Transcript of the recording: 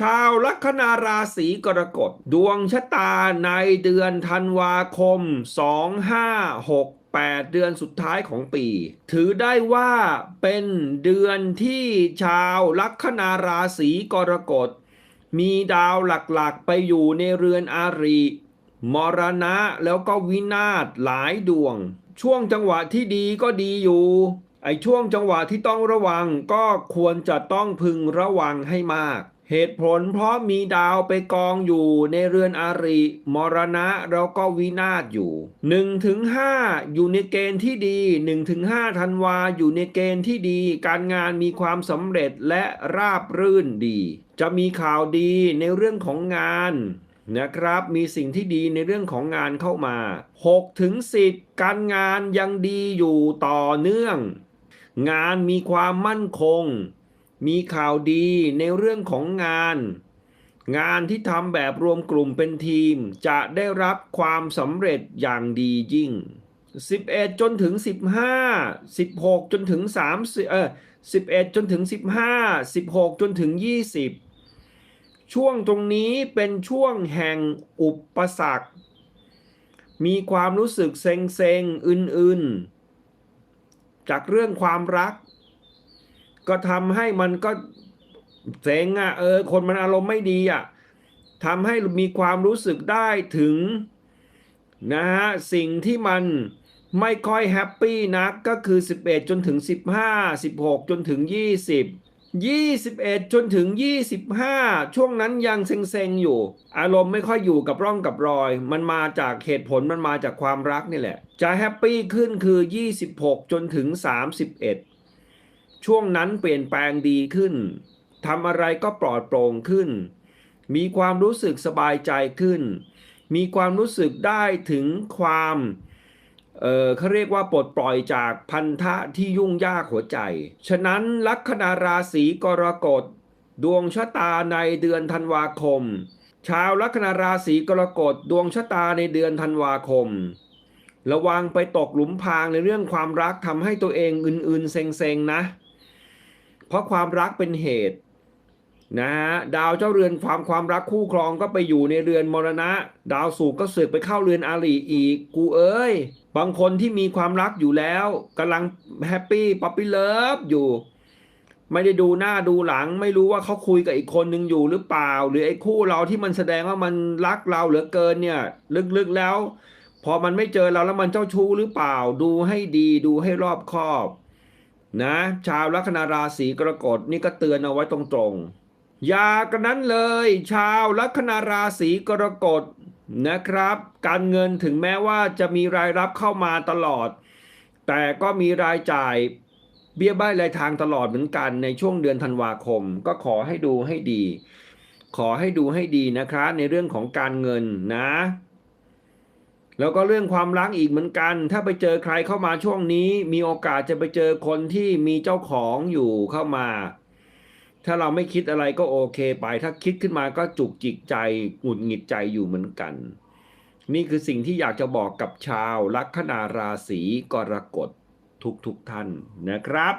ชาวลัคนาราศีกรกฎดวงชะตาในเดือนธันวาคม 2568 เดือนสุดท้ายของปี ถือได้ว่าเป็นเดือนที่ชาวลัคนาราศีกรกฎ มีดาวหลักๆ ไปอยู่ในเรือนอาริมรณะแล้วก็วินาศหลายดวง ช่วงจังหวะที่ดีก็ดีอยู่ ไอช่วงจังหวะที่ต้องระวังก็ควรจะต้องพึงระวังให้มาก เหตุผลเพราะมีดาวไปกองอยู่ในเรือนอาริ มรณะแล้วก็วินาศอยู่1ถึง5อยู่ในเกณฑ์ที่ดี1ถึง5ธันวาอยู่ในเกณฑ์ที่ดี การงานมีความสำเร็จและราบรื่นดี จะมีข่าวดีในเรื่องของงานนะครับ มีสิ่งที่ดีในเรื่องของงานเข้ามา6ถึง10 การงานยังดีอยู่ต่อเนื่อง งานมีความมั่นคง มีข่าวดีในเรื่องของงาน งานที่ทำแบบรวมกลุ่มเป็นทีม จะได้รับความสำเร็จอย่างดียิ่ง 11 จนถึง 15 16 จนถึง3เออ11 จนถึง 15 16 จนถึง 20 ช่วงตรงนี้เป็นช่วงแห่งอุปสรรค มีความรู้สึกเซ็งเซงๆอื่นๆ จากเรื่องความรัก ก็ทำให้มันก็เซ็งอะเออ คนมันอารมณ์ไม่ดีอะทำให้มีความรู้สึกได้ถึงนะฮะสิ่งที่มันไม่ค่อยแฮปปี้นักก็คือ 11 จนถึง 15 16 จนถึง 20 21 จนถึง 25 ช่วงนั้นยังเซ็งๆอยู่ อารมณ์ไม่ค่อยอยู่กับร่องกับรอย มันมาจากเหตุผลมันมาจากความรักนี่แหละ จะแฮปปี้ขึ้นคือ 26 จนถึง 31 ช่วงนั้นเปลี่ยนแปลงดีขึ้นทำอะไรก็ปลอดโปร่งขึ้น มีความรู้สึกสบายใจขึ้น มีความรู้สึกได้ถึงความเออเขาเรียกว่าปลดปล่อยจากพันธะที่ยุ่งยากหัวใจ ฉะนั้นลัคนาราศีกรกฎ ดวงชะตาในเดือนธันวาคม ชาวลัคนาราศีกรกฎดวงชะตาในเดือนธันวาคม ระวังไปตกหลุมพรางในเรื่องความรักทำให้ตัวเองอื่นๆเซ็งๆนะ เพราะความรักเป็นเหตุนะฮะดาวเจ้าเรือนความความรักคู่ครองก็ไปอยู่ในเรือนมรณะ ดาวศุกก็สือกไปเข้าเรือนอาลีอีก กูเอ้ย บางคนที่มีความรักอยู่แล้วกำลังแฮปปี้ป๊อปปี้เลิฟอยู่ ไม่ได้ดูหน้าดูหลัง ไม่รู้ว่าเขาคุยกับอีกคนหนึ่งอยู่หรือเปล่า หรือไอ้คู่เราที่มันแสดงว่ามันรักเราเหลือเกินเนี่ยลึกๆแล้ว พอมันไม่เจอเราแล้วมันเจ้าชู้หรือเปล่า ดูให้ดีดูให้รอบคอบ นะชาวลัคนาราศีกรกฎนี่ก็เตือนเอาไว้ตรงๆ อย่ากันนั้นเลย ชาวลัคนาราศีกรกฎนะครับ การเงินถึงแม้ว่าจะมีรายรับเข้ามาตลอด แต่ก็มีรายจ่ายเบี้ยบ้ายรายทางตลอดเหมือนกันในช่วงเดือนธันวาคม ก็ขอให้ดูให้ดี ขอให้ดูให้ดีนะครับในเรื่องของการเงินนะ แล้วก็เรื่องความรักอีกเหมือนกัน ถ้าไปเจอใครเข้ามาช่วงนี้ มีโอกาสจะไปเจอคนที่มีเจ้าของอยู่เข้ามา ถ้าเราไม่คิดอะไรก็โอเคไป ถ้าคิดขึ้นมาก็จุกจิกใจหงุดหงิดใจอยู่เหมือนกัน นี่คือสิ่งที่อยากจะบอกกับชาวลัคนาราศีกรกฎทุกๆทท่านนะครับ